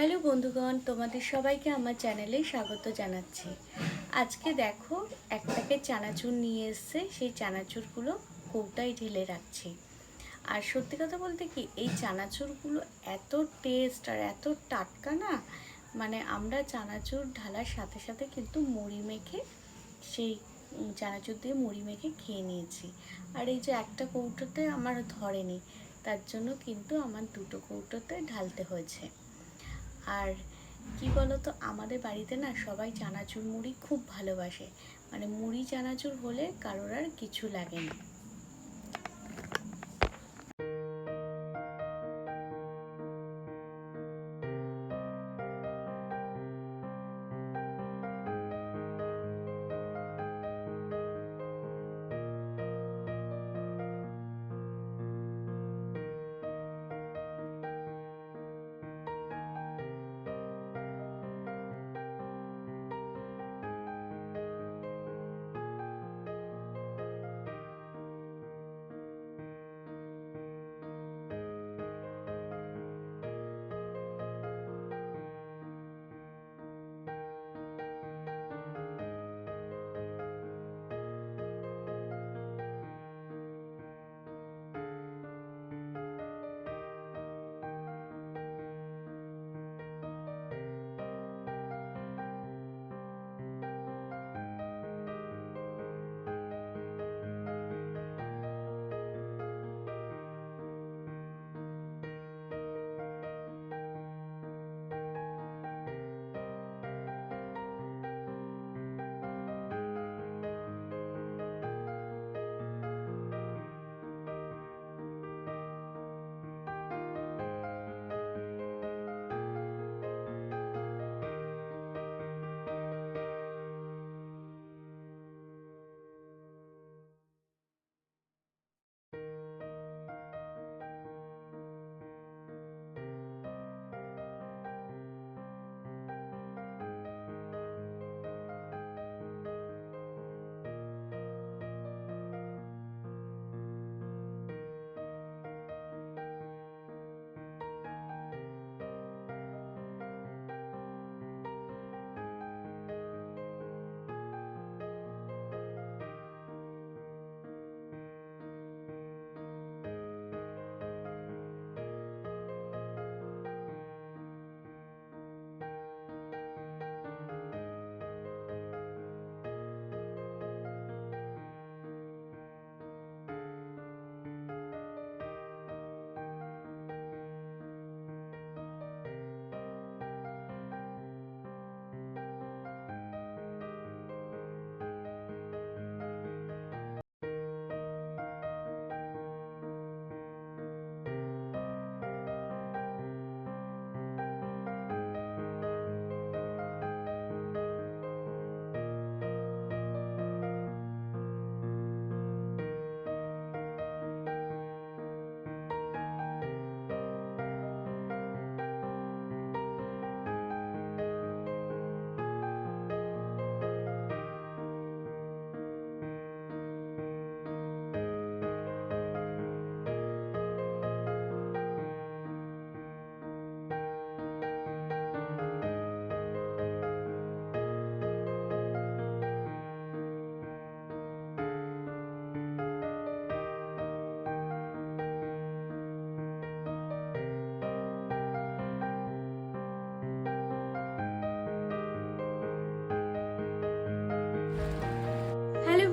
Hello বন্ধুগণ, তোমাদের সবাইকে আমার চ্যানেলে স্বাগত জানাচ্ছি। আজকে দেখো, এক প্যাকেট চানাচুর নিয়ে এসছে, সেই চানাচুরগুলো কৌটায় ঢেলে রাখছি। আর সত্যি কথা বলতে কি, এই চানাচুরগুলো এত টেস্ট আর এত টাটকা না মানে আমরা চানাচুর ঢালার সাথে সাথে কিন্তু মুড়ি মেখে, সেই চানাচুর দিয়ে মুড়ি মেখে খেয়ে নিয়েছি। আর এই যে একটা কৌটোতে আমার ধরেনি, তার জন্য কিন্তু আমার দুটো কৌটোতে ঢালতে হয়েছে। আর কি বলতো, আমাদের বাড়িতে না সবাই চানাচুর মুড়ি খুব ভালোবাসে। মানে মুড়ি, চানাচুর হলে কারোর আর কিছু লাগে না।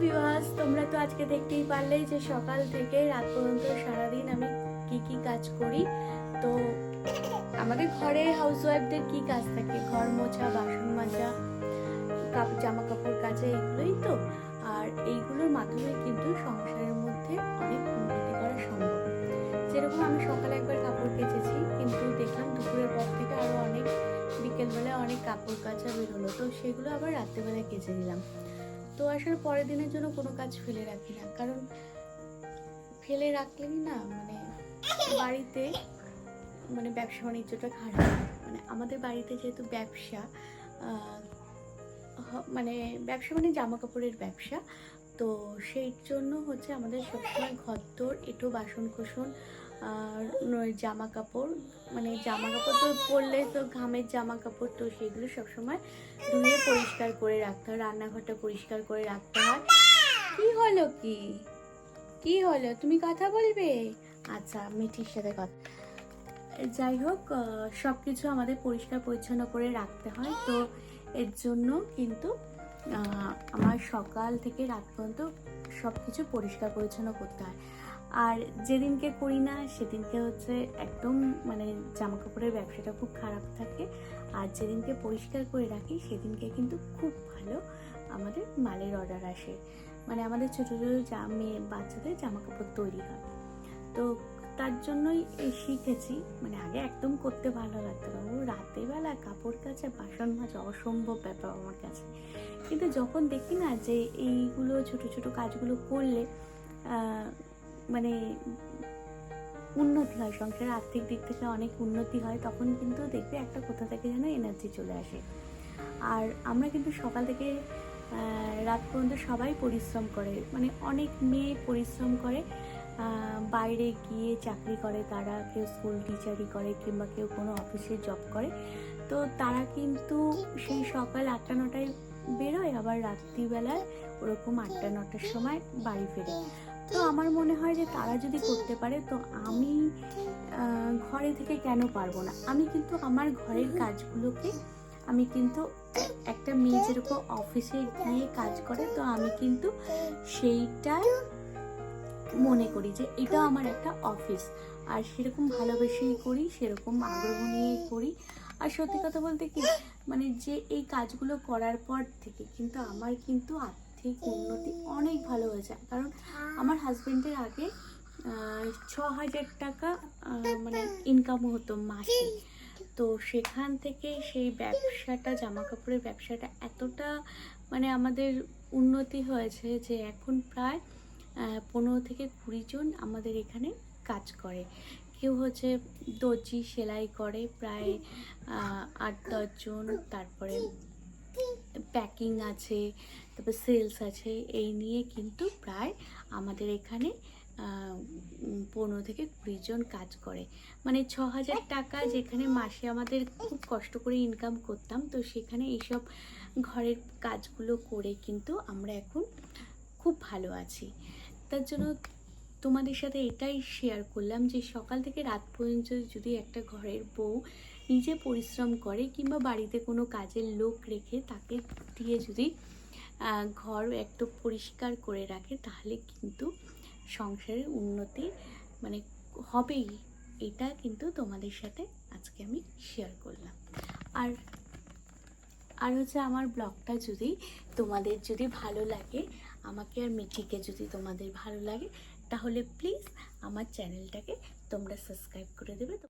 ভিউয়ার্স তোমরা তো আজকে দেখতেই পারলেই যে সকাল থেকে রাত পর্যন্ত সারাদিন আমি কি কি কাজ করি। তো আমাদের ঘরে হাউসওয়াইফদের কি কাজ থাকে? ঘর মোছা, বাসন মাজা কাপড় জামা কাপড় কাচা, এগুলোই তো। আর এইগুলোর মাধ্যমে কিন্তু সংসারের মধ্যে অনেক উন্নতি করা সম্ভব। যেরকম আমি সকালে একবার কাপড় কেচেছি, কিন্তু দেখলাম দুপুরের পর থেকে আরও অনেক, বিকেলবেলায় অনেক কাপড় কাচা বেরোলো। তো সেগুলো আবার রাত্রেবেলায় কেচে দিলাম। তো আসার পরের দিনের জন্য কোনো কাজ ফেলে রাখি না। কারণ ফেলে রাখলেই না মানে বাড়িতে মানে ব্যবসা বাণিজ্যটা খারাপ মানে আমাদের বাড়িতে যেহেতু ব্যবসা মানে ব্যবসা মানে জামা কাপড়ের ব্যবসা। তো সেই জন্য হচ্ছে আমাদের সবসময় ঘর ঘরদোর, এটো বাসন কোসন আর জামা কাপড় মানে জামা কাপড় তো পরলে তো ঘামের জামা কাপড় তো সেগুলো সবসময় ধুয়ে পরিষ্কার করে রাখতে হয়, রান্নাঘরটা পরিষ্কার করে রাখতে হয়। কি হলো কি? কি হলো? তুমি কথা বলবে? আচ্ছা মিঠির সাথে কথা যাই হোক সব কিছু আমাদের পরিষ্কার পরিচ্ছন্ন করে রাখতে হয়। তো এর জন্য কিন্তু আমার সকাল থেকে রাত পর্যন্ত সব কিছু পরিষ্কার পরিচ্ছন্ন করতে হয়। আর যেদিনকে করি না, সেদিনকে হচ্ছে একদম মানে জামা কাপড়ের ব্যবসাটা খুব খারাপ থাকে। আর যেদিনকে পরিষ্কার করে রাখি, সেদিনকে কিন্তু খুব ভালো আমাদের মালের অর্ডার আসে। মানে আমাদের ছোটো ছোটো জা মেয়ে, বাচ্চাদের জামা কাপড় তৈরি হয়। তো তার জন্যই এই শিখেছি। মানে আগে একদম করতে ভালো লাগতো না। ও রাতের বেলা কাপড় কাচা, বাসন মাজা অসম্ভব ব্যাপার আমার কাছে। কিন্তু যখন দেখি না যে এইগুলো ছোট ছোট কাজগুলো করলে মানে উন্নতি হয়, সংসারের আর্থিক দিক থেকে অনেক উন্নতি হয়, তখন কিন্তু দেখবে একটা কোথা থেকে যেন এনার্জি চলে আসে। আর আমরা কিন্তু সকাল থেকে রাত পর্যন্ত সবাই পরিশ্রম করে। মানে অনেক মেয়ে পরিশ্রম করে বাইরে গিয়ে চাকরি করে, তারা কেউ স্কুল টিচারই করে কিংবা কেউ কোনো অফিসে জব করে। তো তারা কিন্তু সেই সকাল আটটা নটায় বেরোয়, আবার রাত্রিবেলায় ওরকম আটটা নটার সময় বাড়ি ফেরে। তো আমার মনে হয় যে তারা যদি করতে পারে, তো আমি ঘরে থেকে কেন পারব না? আমি কিন্তু আমার ঘরের কাজগুলোকে, আমি কিন্তু একটা মেয়ে যেরকম অফিসে গিয়ে কাজ করে, তো আমি কিন্তু সেইটা মনে করি যে এটা আমার একটা অফিস আর সেরকম ভালোবেসেই করি, সেরকম আগ্রহ নিয়েই করি। আর সত্যি কথা বলতে কি মানে যে এই কাজগুলো করার পর থেকে কিন্তু আমার কিন্তু আর্থিক উন্নতি অনেক ভালো হয়েছে। কারণ আমার হাজবেন্ডের আগে ছ হাজার টাকা মানে ইনকাম হতো মাসে। তো সেখান থেকে সেই ব্যবসাটা জামা কাপড়ের ব্যবসাটা এতটা মানে আমাদের উন্নতি হয়েছে যে এখন প্রায় পনেরো থেকে কুড়ি জন আমাদের এখানে কাজ করে। কেউ হচ্ছে দর্জি সেলাই করে প্রায় আট দশজন তারপরে প্যাকিং আছে, তারপর সেলস আছে, এই নিয়ে কিন্তু প্রায় আমাদের এখানে পনেরো থেকে কুড়ি জন কাজ করে। মানে ছ হাজার টাকা যেখানে মাসে আমাদের খুব কষ্ট করে ইনকাম করতাম, তো সেখানে এইসব ঘরের কাজগুলো করে কিন্তু আমরা এখন খুব ভালো আছি। তার জন্য তোমাদের সাথে এটাই শেয়ার করলাম যে সকাল থেকে রাত পর্যন্ত যদি একটা ঘরের বউ নিজে পরিশ্রম করে কিংবা বাড়িতে কোনো কাজের লোক রেখে তাকে দিয়ে যদি ঘর একটু পরিষ্কার করে রাখে, তাহলে কিন্তু সংসারের উন্নতি মানে হবেই। এটা কিন্তু তোমাদের সাথে আজকে আমি শেয়ার করলাম। আর আর হচ্ছে আমার ব্লগটা যদি তোমাদের যদি ভালো লাগে, আমাকে আর মিঠিকে যদি তোমাদের ভালো লাগে তাহলে প্লিজ আমার চ্যানেলটাকে তোমরা সাবস্ক্রাইব করে দেবে।